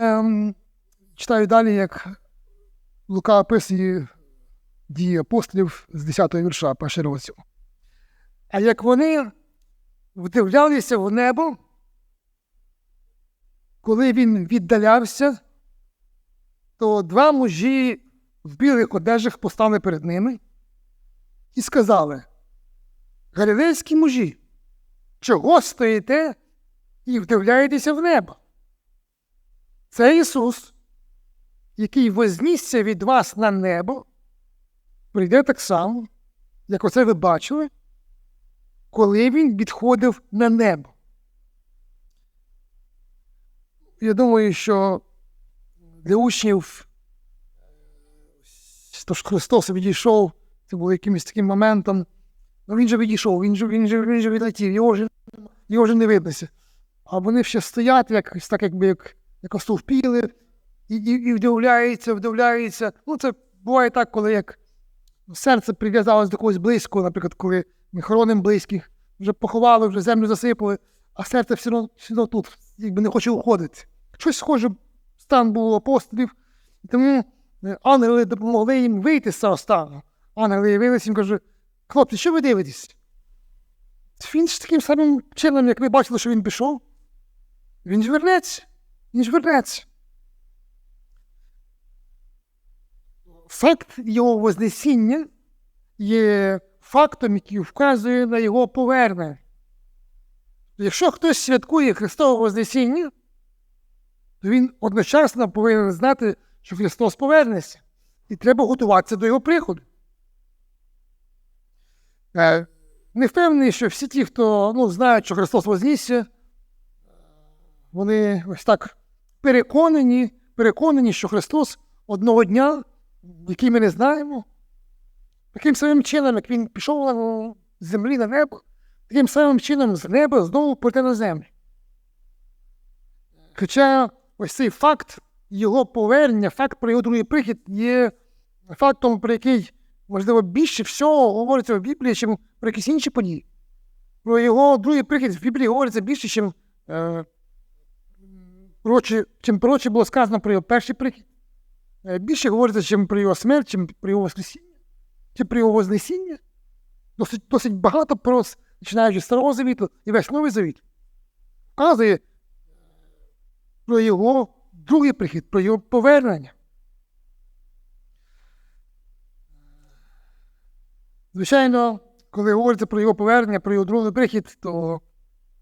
ем, читаю далі, як Лука описує дії апостолів з 10-го вірша, перший розділ. А як вони вдивлялися в небо, коли він віддалявся, то два мужі в білих одежах постали перед ними і сказали: Галілейські мужі, чого стоїте і вдивляєтеся в небо? Це Ісус, який вознісся від вас на небо, прийде так само, як оце ви бачили, коли він відходив на небо. Я думаю, що для учнів тож Христос відійшов, це було якимось таким моментом. Ну він же відійшов, він же, він же, він же відлетів, його вже, його вже не виднося. А вони ще стоять, якось так, якби як, як остовпіли, і, і, і вдивляються, вдивляються. Ну, це буває так, коли як серце прив'язалось до когось близького, наприклад, коли ми хоронимо близьких, вже поховали, вже землю засипали, а серце все одно, все одно тут, якби не хоче уходити. Щось схоже стан був апостолів, і тому е, ангели допомогли їм вийти з цього стану. Ангели явилися їм каже, хлопці, що ви дивитесь? Він ж таким самим чином, як ви бачили, що він пішов. Він ж вернеться. Він ж. Факт його Вознесіння є фактом, який вказує на його повернення. Якщо хтось святкує Христове Вознесіння, то він одночасно повинен знати, що Христос повернеться, і треба готуватися до його приходу. Е, Не впевнений, що всі ті, хто ну, знають, що Христос вознісся, вони ось так переконані, переконані, що Христос одного дня, який ми не знаємо, таким самим чином, як Він пішов з землі на небо, таким самим чином з неба знову прийде на землю. Хоча ось цей факт його повернення, факт про його другий прихід є фактом, про який, можливо, більше всього говориться в Біблії, ніж про якісь інші події. Про його другий прихід в Біблії говориться більше, ніж е, чим проче було сказано про його перший прихід. Е, більше говориться, чим про його смерть, чим про його воскресіння, чим про його вознесіння. Досить, досить багато про, починаючи з Старого Завіту і весь Новий Завіт, вказує про його другий прихід, про його повернення. Звичайно, коли говориться про його повернення, про його другий прихід, то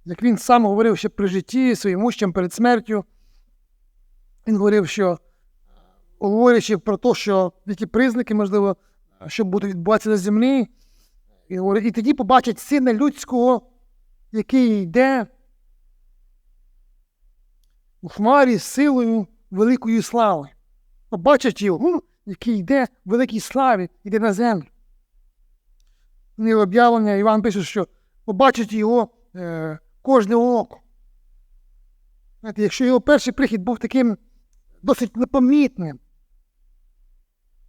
як він сам говорив ще при житті своїм учням перед смертю, він говорив, що говорячи про те, що які признаки, можливо, що будуть відбуватися на землі, і, говорить, і тоді побачать сина людського, який йде у хмарі з силою великої слави. Побачать його, який йде в великій славі, йде на землю. Не об'явлення Іван пише, що побачить його е, кожне око. Знаєте, Якщо його перший прихід був таким досить непомітним,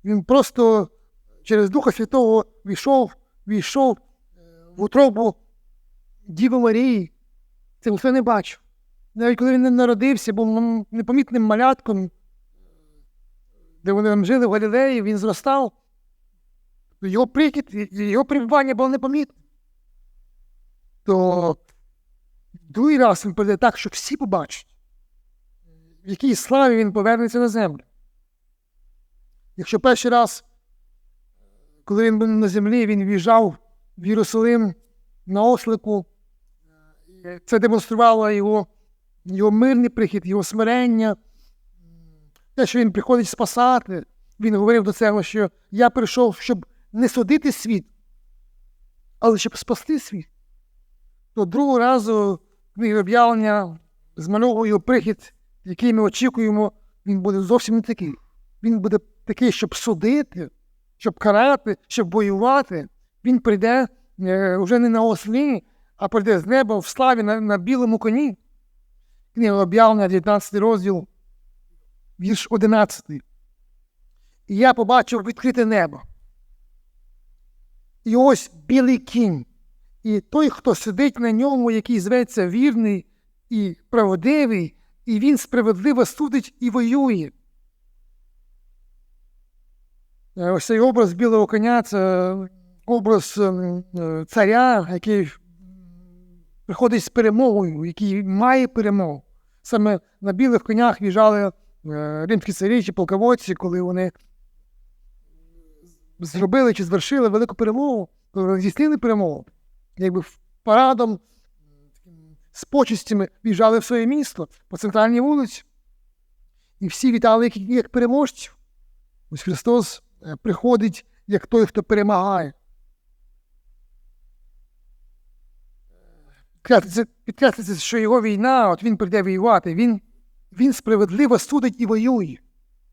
він просто через Духа Святого війшов, війшов в утробу Діви Марії. Це ніхто не бачив. Навіть коли він не народився, був непомітним малятком, де вони жили в Галілеї, він зростав. Його прихід, його перебування було непомітне. То другий раз він прийде так, що всі побачать, в якій славі він повернеться на землю. Якщо перший раз, коли він був на землі, він в'їжджав в Єрусалим на ослику, це демонструвало його, його мирний прихід, його смирення, те, що він приходить спасати. Він говорив до цього, що я прийшов, щоб не судити світ, але щоб спасти світ. То другого разу книги об'явлення змальовує прихід, який ми очікуємо, він буде зовсім не такий. Він буде такий, щоб судити, щоб карати, щоб воювати. Він прийде е, вже не на ослі, а прийде з неба в славі на, на білому коні. Книга об'явлення, 19 розділ, вірш 11. І я побачив відкрите небо. І ось білий кінь. І той, хто сидить на ньому, який зветься вірний і правдивий, і він справедливо судить і воює. Е, Ось цей образ білого коня це образ ем, е, царя, який приходить з перемогою, який має перемогу. Саме на білих конях в'їжджали е, римські царі чи полководці, коли вони зробили чи звершили велику перемогу, коли здійснили перемогу, якби парадом з почестями в'їжджали в своє місто по центральній вулиці. І всі вітали як, як переможців. Ось Христос е, приходить як той, хто перемагає. Підкреслюється, що його війна, от він прийде воювати, він, він справедливо судить і воює.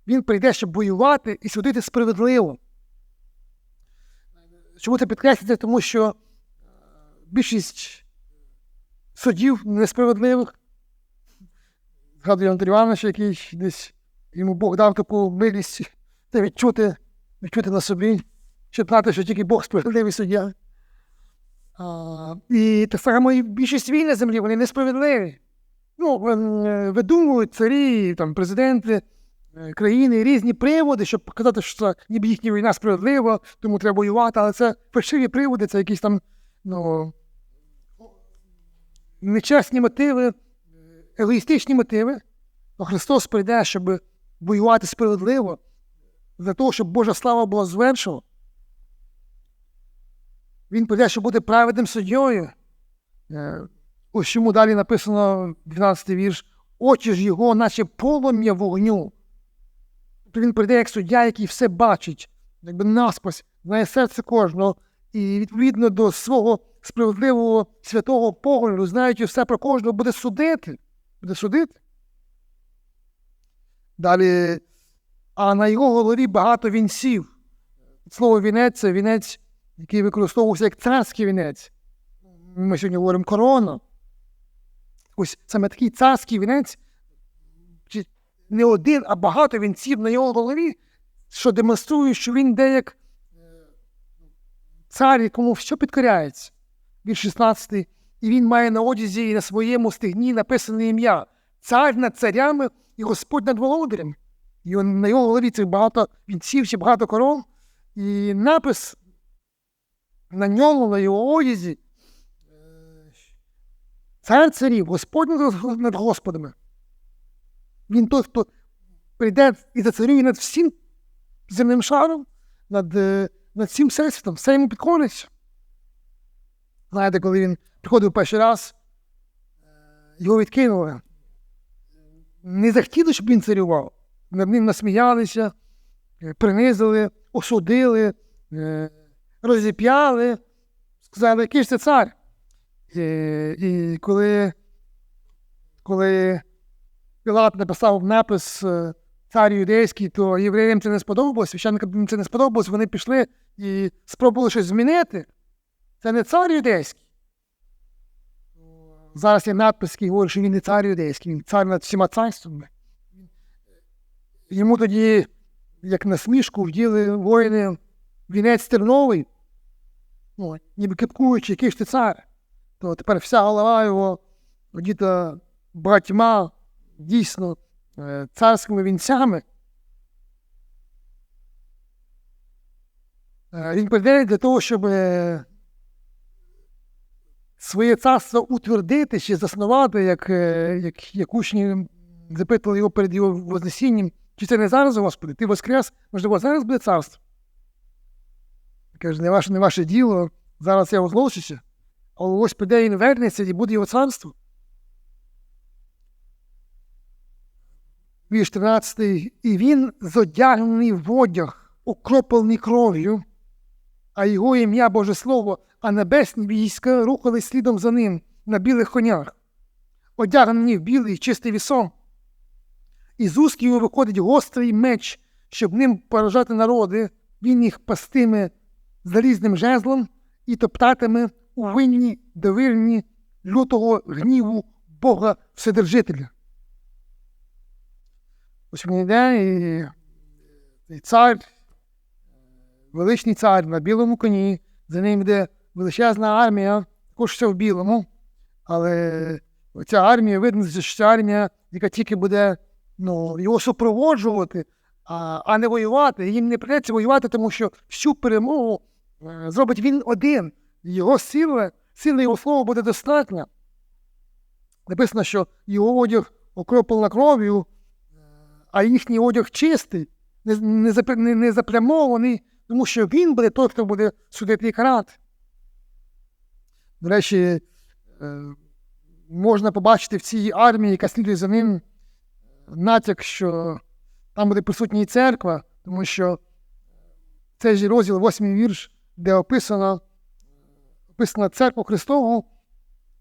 Він прийде, щоб воювати і судити справедливо. Чому це підкреслюється? Тому що більшість судів несправедливих. Згадую Андрій Івановича, який десь йому Бог дав таку милість це відчути, відчути на собі, щоб знати, що тільки Бог справедливий суддя. А, і так само і більшість війн на землі, вони несправедливі. Ну, е, видумують царі, там, президенти е, країни різні приводи, щоб показати, що ніби їхня війна справедлива, тому треба воювати, але це фальшиві приводи, це якісь там ну, нечесні мотиви, егоїстичні мотиви. А Христос прийде, щоб воювати справедливо, для того, щоб Божа слава була звершена. Він прийде, щоб бути праведним суддєю. Е, Ось чому далі написано 12 вірш. Очі ж його, наче полум'я вогню. Тобто він прийде як суддя, який все бачить, якби наспась, знає серце кожного, і відповідно до свого справедливого святого погляду, знаючи все про кожного, буде судити. Буде судити. Далі, а на його голові багато вінців. Слово вінець це вінець, який використовувався як царський вінець. Ми сьогодні говоримо корона. Ось саме такий царський вінець, не один, а багато вінців на його голові, що демонструє, що він деяк цар, якому все підкоряється. Вірш 16. І він має на одязі і на своєму стегні написане ім'я. Цар над царями і Господь над володарями. І на його голові цих багато вінців чи багато корон. І напис на ньому, на його одязі. е, Цар царів, Господь над- над Господами. Він той, хто прийде і зацарює над всім земним шаром, над, е, над всім всесвітом, все йому підкориться. Знаєте, коли він приходив перший раз, е, його відкинули. Не захотіли, щоб він царював. Над ним насміялися, е, принизили, осудили, е, розіп'яли, сказали, який ж це цар. Е, І коли, коли Пілат написав напис цар юдейський, то євреям це не сподобалось, священникам це не сподобалось, вони пішли і спробували щось змінити. Це не цар юдейський. Зараз є надпис, який говорить, що він не цар юдейський, він цар над всіма царствами. Йому тоді, як насмішку, вділи воїни вінець терновий, ну, ніби кипкуючи, який ж ти цар. То тепер вся голова його одіта багатьма дійсно царськими вінцями. Е, Він прийде для того, щоб е, своє царство утвердити чи заснувати, як, е, як, як учні запитували його перед його Вознесінням, чи це не зараз, Господи, ти воскрес, можливо, зараз буде царство. Каже, не ваше, не ваше діло, зараз я розлучуся, але ось прийде він вернеться і буде його царство. Вірш 13. І він зодягнений в одяг, окроплений кров'ю, а його ім'я Боже Слово, а небесні війська рухались слідом за ним на білих конях, одягнені в білий чистий вісон. І з його виходить гострий меч, щоб ним поражати народи, він їх пастиме залізним жезлом і топтатиме у винні довірні лютого гніву Бога Вседержителя. Він йде, і, і цар, величний цар на білому коні, за ним йде величезна армія, також все в білому, але ця армія, видно, що ця армія, яка тільки буде ну, його супроводжувати, а, а не воювати. Їм не придеться воювати, тому що всю перемогу е, зробить він один. Його сила, сила його слова буде достатня. Написано, що його одяг окроплена кров'ю, а їхній одяг чистий, не, не, не, заплямований, тому що він буде той, хто буде судити і карати. До речі, е, можна побачити в цій армії, яка слідує за ним, натяк, що там буде присутня і церква, тому що цей же розділ, восьмий вірш, де описано, описана церква Христова,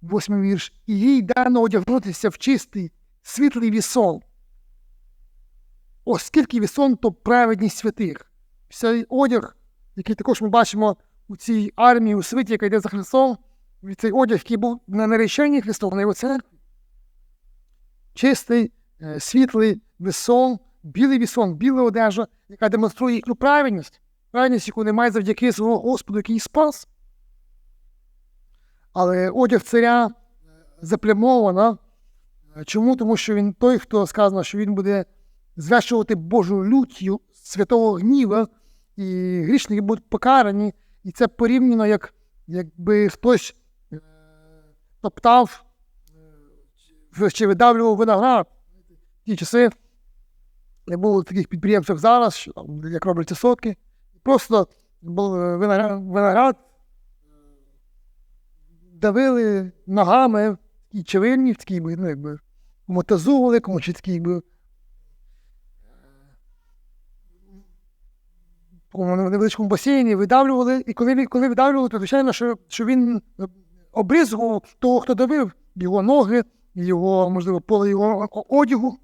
восьмий вірш, і їй дано одягнутися в чистий, світлий вісон. Оскільки вісон, то праведність святих. Цей одяг, який також ми бачимо у цій армії, у світі, яка йде за Христом, цей одяг, який був на нареченні Христова, на його церкві. Чистий, е, світлий вісон, білий вісон, біла одежа, яка демонструє їхню праведність, праведність, яку мають завдяки свого Господу, який спас. Але одяг царя е, заплямована. Чому? Тому що він той, хто сказано, що він буде звящувати Божу люттю святого гніва, і грішники будуть покарані. І це порівняно, як якби хтось е, топтав е, чи видавлював виноград. В ті часи не було таких підприємств, як зараз, як робляться сотки. Просто був е, виноград, давили ногами і човильні, в такій, ну, якби, кому тазу великому, чи такий, якби, такому невеличкому басейні, видавлювали, і коли, коли видавлювали, то звичайно, що, що він е, того, хто давив, його ноги, його, можливо, поле його одягу.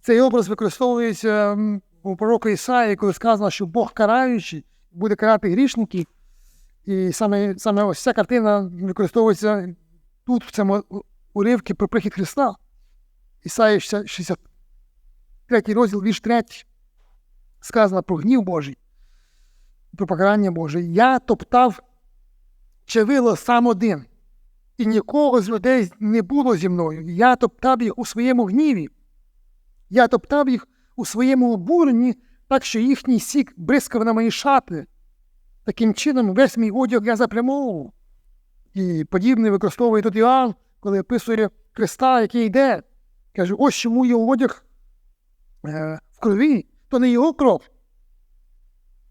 Цей образ використовується у пророка Ісаї, коли сказано, що Бог караючий буде карати грішників. І саме, саме ось ця картина використовується тут, в цьому уривці про прихід Христа. Ісаї 63 розділ, вірш 3. Сказано про гнів Божий, про покарання Боже. Я топтав чавило сам один, і нікого з людей не було зі мною. Я топтав їх у своєму гніві. Я топтав їх у своєму обуренні, так що їхній сік бризкав на мої шати. Таким чином, весь мій одяг я запрямовував. І подібне використовує тут Іоанн, коли описує Христа, який йде. Каже, ось чому його одяг е, в крові, то не його кров,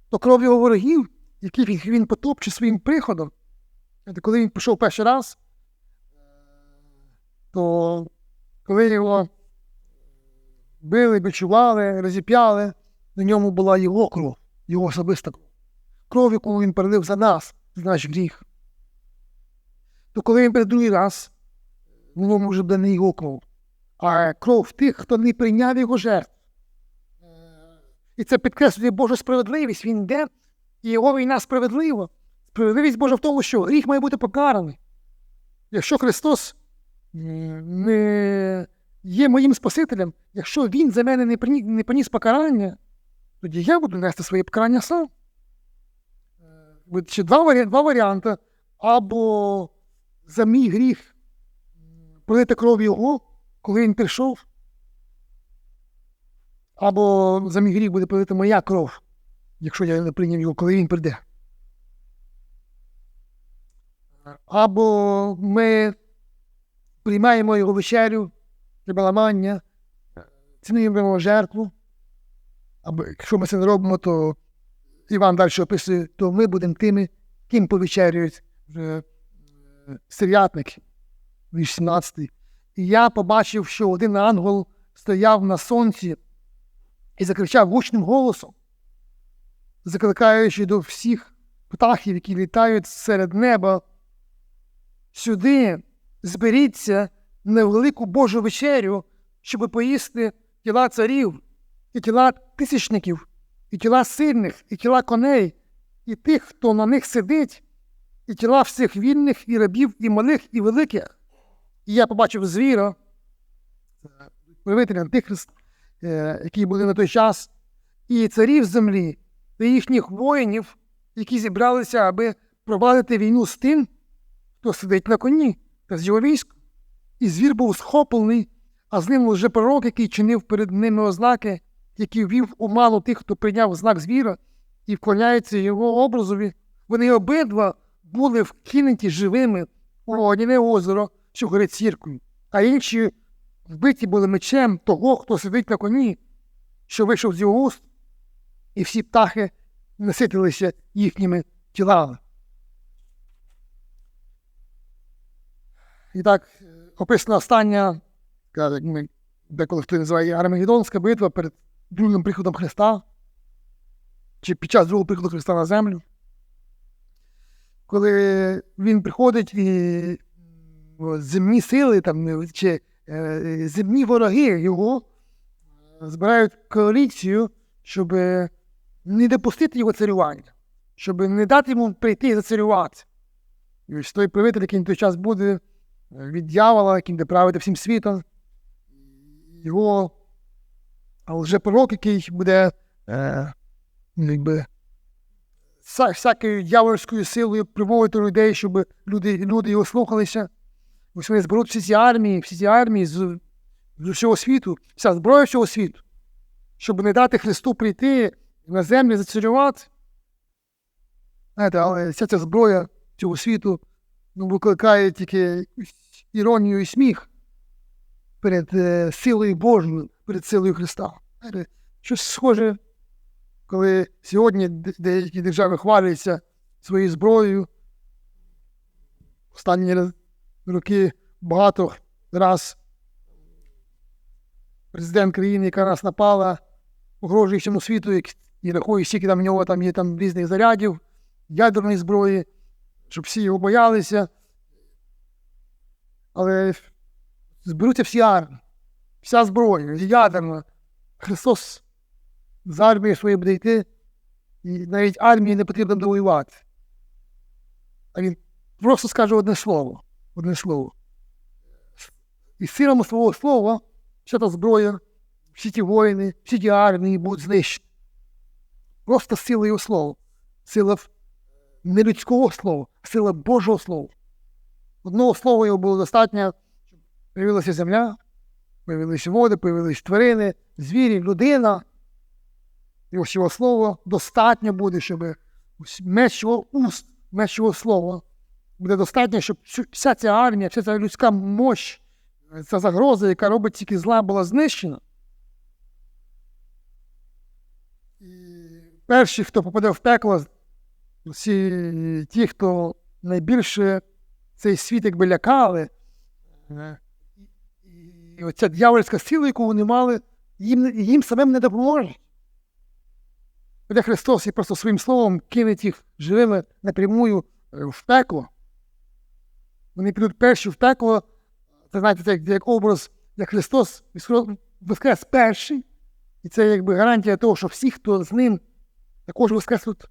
то кров його ворогів, яких він, потопче своїм приходом. Коли він пішов перший раз, то коли його били, бичували, розіп'яли, на ньому була його кров, його особиста кров. Кров, яку він перелив за нас, за наш гріх. То коли він прийде другий раз, воно вже буде не його кров, а кров тих, хто не прийняв його жертв. І це підкреслює Божу справедливість. Він йде, і його війна справедлива. Справедливість Божа в тому, що гріх має бути покараний. Якщо Христос не є моїм Спасителем, якщо Він за мене не приніс, покарання, тоді я буду нести своє покарання сам. Е, Чи два, варі... два варіанти. Або за мій гріх пролити кров Його, коли він прийшов, або за мій гріх буде пролита моя кров, якщо я не прийняв його, коли він прийде. Або ми приймаємо його вечерю, ламання, цінуємо жертву. Або якщо ми це не робимо, то Іван далі описує, то ми будемо тими, ким повечерюють вже е, вірш 17. І я побачив, що один ангел стояв на сонці і закричав гучним голосом, закликаючи до всіх птахів, які літають серед неба, сюди зберіться на велику Божу вечерю, щоб поїсти тіла царів, і тіла тисячників, і тіла сильних, і тіла коней, і тих, хто на них сидить, і тіла всіх вільних, і рабів, і малих, і великих. І я побачив звіра, проявитель Антихрист, е, які були на той час, і царів землі, та їхніх воїнів, які зібралися, аби провадити війну з тим, хто сидить на коні, та з його військ, і звір був схоплений, а з ним вже пророк, який чинив перед ними ознаки, який ввів у мало тих, хто прийняв знак звіра і вклоняється його образові. Вони обидва були вкинуті живими у огняне озеро, що горить сіркою, а інші вбиті були мечем того, хто сидить на коні, що вийшов з його уст, і всі птахи наситилися їхніми тілами. І так, описана остання, як ми деколи хто називає Армагеддонська битва перед другим приходом Христа, чи під час другого приходу Христа на землю. Коли він приходить і земні сили, там, чи земні вороги його е, збирають коаліцію, щоб не допустити його царювання, щоб не дати йому прийти і зацарювати. І ось той правитель, який на той час буде е, від дьявола, який буде правити всім світом, його лжепророк, який буде е, якби, всякою дьявольською силою приводити людей, щоб люди, люди його слухалися. Вони зберуть всі ці армії, всі ці армії з, з усього світу, вся зброя всього світу, щоб не дати Христу прийти на землю зацарювати. Знаєте, але вся ця зброя цього світу ну, викликає тільки іронію і сміх перед е, силою Божою, перед силою Христа. Знаєте, щось схоже, коли сьогодні деякі держави хваляться своєю зброєю. Останні раз- роки багато раз президент країни, яка нас напала, погрожує всьому світу, і рахує, скільки там в нього там є там різних зарядів, ядерної зброї, щоб всі його боялися. Але зберуться всі армії, вся зброя, ядерна. Христос з армією своєю буде йти, і навіть армії не потрібно буде воювати. А він просто скаже одне слово. Одне слово. І силами свого слова вся та зброя, всі ті воїни, всі ті армії будуть знищені. Просто сила його слова. Сила не людського слова, сила Божого слова. Одного слова його було достатньо, щоб появилася земля, появилися води, появилися тварини, звірі, людина. І ось його слово достатньо буде, щоб меч його уст, меч його слова буде достатньо, щоб вся ця армія, вся ця людська мощь, ця загроза, яка робить тільки зла, була знищена. І перші, хто попаде в пекло, всі ті, хто найбільше цей світ якби лякали, е, і оця дьявольська сила, яку вони мали, їм, їм самим не допоможе. Де Христос і просто своїм словом кине їх живими напрямую е, в пекло. Вони підуть перші в пекло. Це знаєте, це як, як образ, як Христос воскрес перший. І це якби гарантія того, що всі, хто з ним, також воскреснуть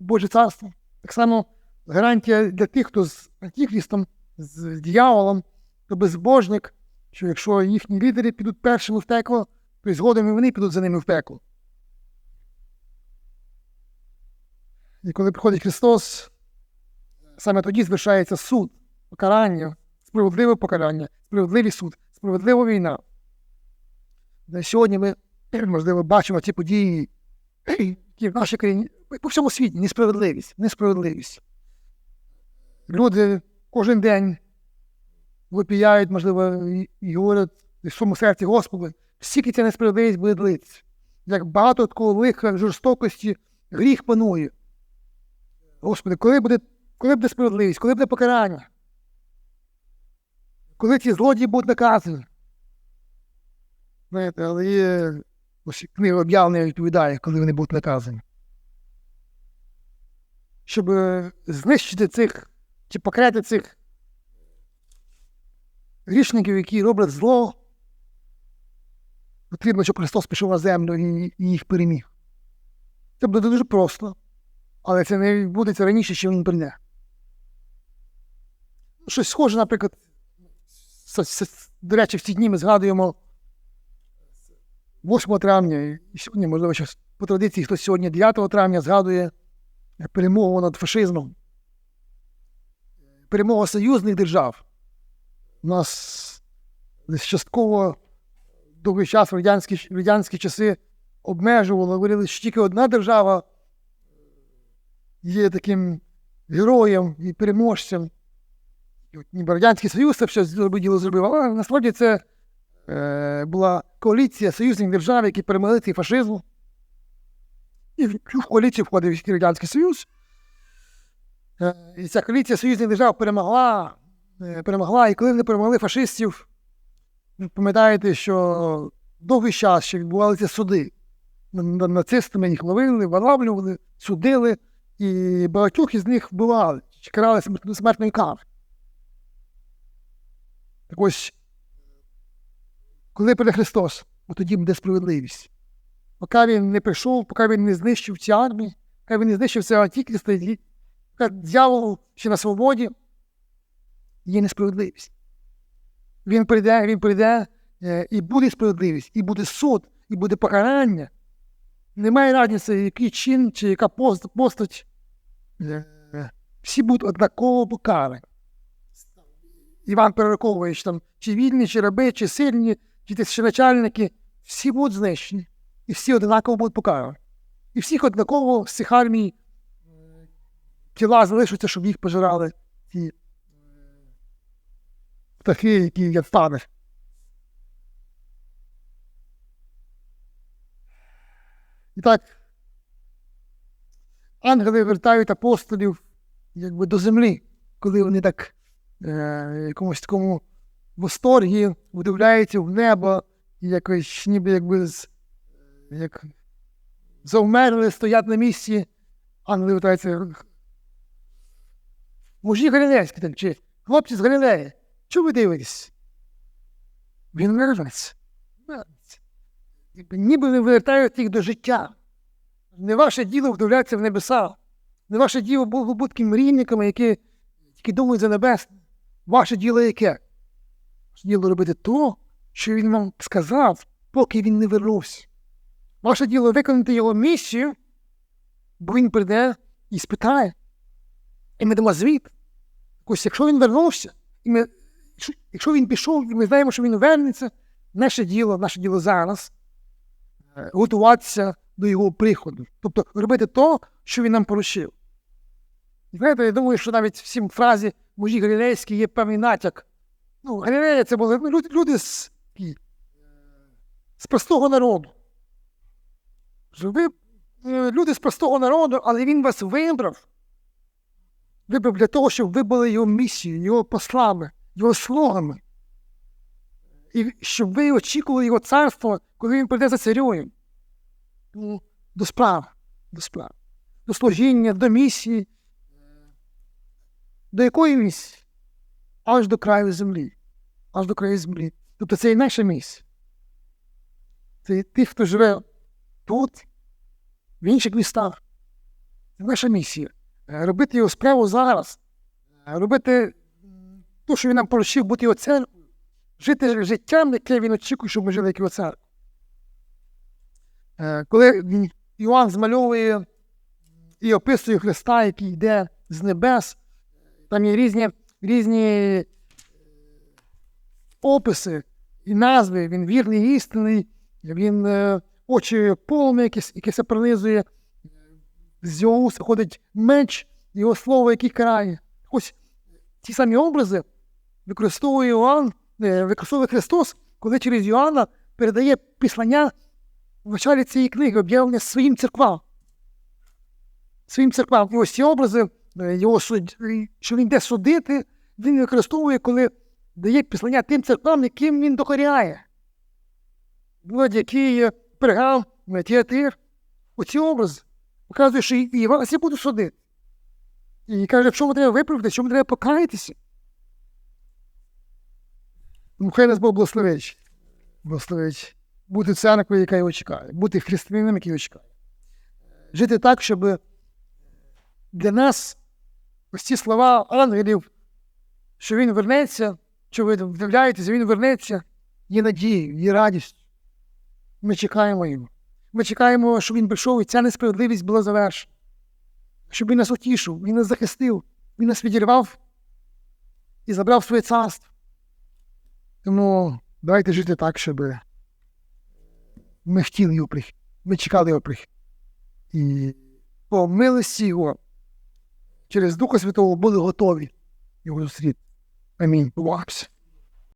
Боже царство. Так само гарантія для тих, хто з Антихристом, з дьяволом, хто безбожник, що якщо їхні лідери підуть першими в пекло, то й згодом і вони підуть за ними в пекло. І коли приходить Христос, саме тоді звершається суд, покарання, справедливе покарання, справедливий суд, справедлива війна. Де сьогодні ми, можливо, бачимо ці події, які в нашій країні, по всьому світі, несправедливість, несправедливість. Люди кожен день випіяють, можливо, і говорять в своєму серці, Господи, скільки ця несправедливість буде длитися. Як багато такого лиха, жорстокості, гріх панує. Господи, коли буде, коли буде справедливість, коли буде покарання? Коли ці злодії будуть наказані? Знаєте, але ось книга об'явлення відповідає, коли вони будуть наказані. Щоб е, знищити цих чи покарати цих грішників, які роблять зло, потрібно, щоб Христос пішов на землю і, їх переміг. Це буде дуже просто, але це не відбудеться раніше, ніж він прийде. Щось схоже, наприклад, до речі, в ці дні ми згадуємо 8 травня, і сьогодні, можливо, щось по традиції, хтось сьогодні 9 травня згадує перемогу над фашизмом, перемогу союзних держав. у нас частково довгий час радянські, радянські часи обмежувало, говорили, що тільки одна держава є таким героєм і переможцем. І Радянський Союз це все діло зробив, але насправді це е, була коаліція союзних держав, які перемогли цей фашизм. І в цю коаліцію входив Радянський Союз. Е, і ця коаліція союзних держав перемогла, е, перемогла, і коли вони перемогли фашистів, ви пам'ятаєте, що довгий час ще відбувалися суди. Нацистами їх ловили, вилавлювали, судили, і багатьох із них вбивали, карали смертною карою. Так ось, коли прийде Христос, от тоді буде справедливість. Поки він не прийшов, поки він не знищив ці армії, поки він не знищив це антикріста, поки дьявол ще на свободі, є несправедливість. Він прийде, він прийде, е, і буде справедливість, і буде суд, і буде покарання. Немає різниці, який чин чи яка постать. Е, Всі будуть однаково покарані. Іван перераховує, там чи вільні, чи раби, чи сильні, чи тисяченачальники, всі будуть знищені. І всі однаково будуть покарані. І всіх однаково з цих армій е, тіла залишаться, щоб їх пожирали ті е, птахи, які як стане. І так, ангели вертають апостолів якби до землі, коли вони так е, якомусь такому восторгі вдивляються в небо, і якось ніби якби з, як завмерли, стоять на місці, ангели вертаються. Мужі Галілейські там, чи хлопці з Галілеї, чого ви дивитесь? Він вернеться. Ніби- не вертають їх до життя. Не ваше діло вдивлятися в небеса. Не ваше діло було бути мрійниками, які тільки думають за небесне. Ваше діло яке? Ваше діло робити то, що він вам сказав, поки він не вернувся. Ваше діло виконати його місію, бо він прийде і спитає. І ми дамо звіт. Ось якщо він вернувся, і ми, якщо- він пішов, і ми знаємо, що він вернеться, наше діло, наше діло зараз е, готуватися до його приходу. Тобто робити то, що він нам поручив. І знаєте, я думаю, що навіть в цій фразі мужі галілейські є певний натяк. Ну, Галілея це були ну, люди, люди з, з простого народу. Ви е, люди з простого народу, але він вас вибрав. Вибрав для того, щоб ви були його місією, його послами, його слугами. І щоб ви очікували його царство, коли він прийде за царюєм. Ну, До справ, до справ, до служіння, до місії. До якої місії? Аж до краю землі. Аж до краю землі. Тобто це і наша місія. Це ті, хто живе тут, в інших містах. Це наша місія. Е, Робити його справу зараз, Е, робити те, що він нам поручив бути його церквою, жити життям, яке він очікує, щоб ми жили як його церква. Е, Коли Іоанн змальовує і описує Христа, який йде з небес, там є різні, різні е, описи і назви, він вірний істинний, він е, очі полум'я, якесь, яке пронизує, з його уст ходить меч, його слово, який карає. Ось ті самі образи використовує Іоанн, е, використовує Христос, коли через Іоанна передає післання в началі цієї книги, об'явлення своїм церквам. Своїм церквам. І ось ці образи, е, його суд, е, що він йде судити, він використовує, коли дає післання тим церквам, яким він докоряє. От який Пергам, Тіатир. Оці образи показує, що і вас я буду судити. І каже, в чому треба виправити, чому треба покаятися. Ну, хай нас Бог благословить. Благословить бути церквою, яка його чекає, бути християнином, який його чекає. Жити так, щоб для нас ось ці слова ангелів, що він вернеться, що ви вдивляєтесь, він вернеться, є надією, є радістю. Ми чекаємо його. Ми чекаємо, щоб він прийшов, і ця несправедливість була завершена. Щоб він нас утішив, він нас захистив, він нас відірвав і забрав своє царство. Тому давайте жити так, щоб ми хотіли його прихід. Ми чекали його прихід. І по милості його через Духа Святого були готові його зустріти. Амінь. Побачимося.